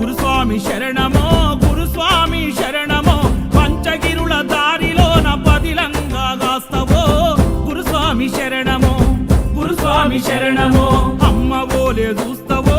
గురుస్వామి శరణమో గురుస్వామి శరణమో పంచగిరుల దారిలోన పదిలంగా గాస్తవో. గురుస్వామి శరణమో గురుస్వామి శరణమో అమ్మ ఓలే చూస్తావో.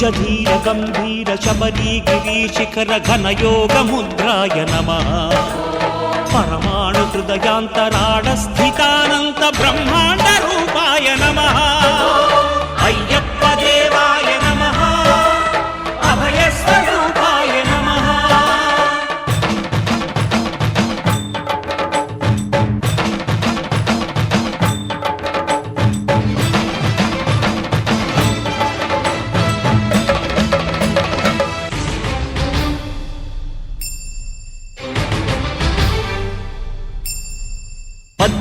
నిజధీర గంభీర శబరీ గిరి శిఖర ఘన యోగ ముద్రాయ నమ. పరమాణు హృదయాంతరాడ స్థితానంత బ్రహ్మాండ రూప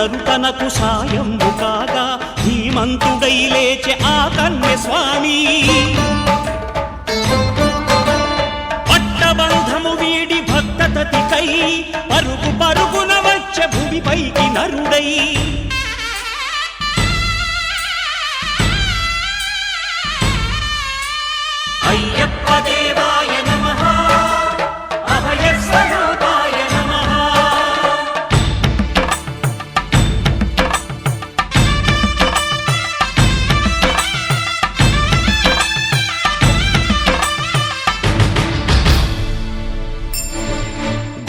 స్వాములందరూ తనకు సాయంబు కాగా ధీమంతుడై లేచే ఆ కన్య స్వామి పట్టబంధము వీడి భక్త తతికై పరుగు పరుగున వచ్చే భూమిపైకి నరుడై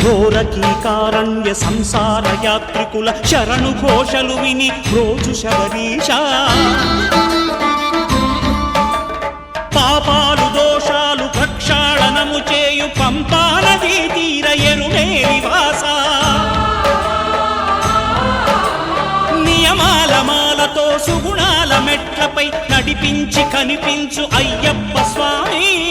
ఘోరకీకారణ్య సంసార యాత్రికుల శరణు ఘోషలు విని రోజు శబరీష. పాపాలు దోషాలు ప్రక్షాళనము చేయు పంపానదీ తీర ఎరుమే నివాస. నియమాల మాలతో సుగుణాల మెట్లపై నడిపించి కనిపించు అయ్యప్ప స్వామి.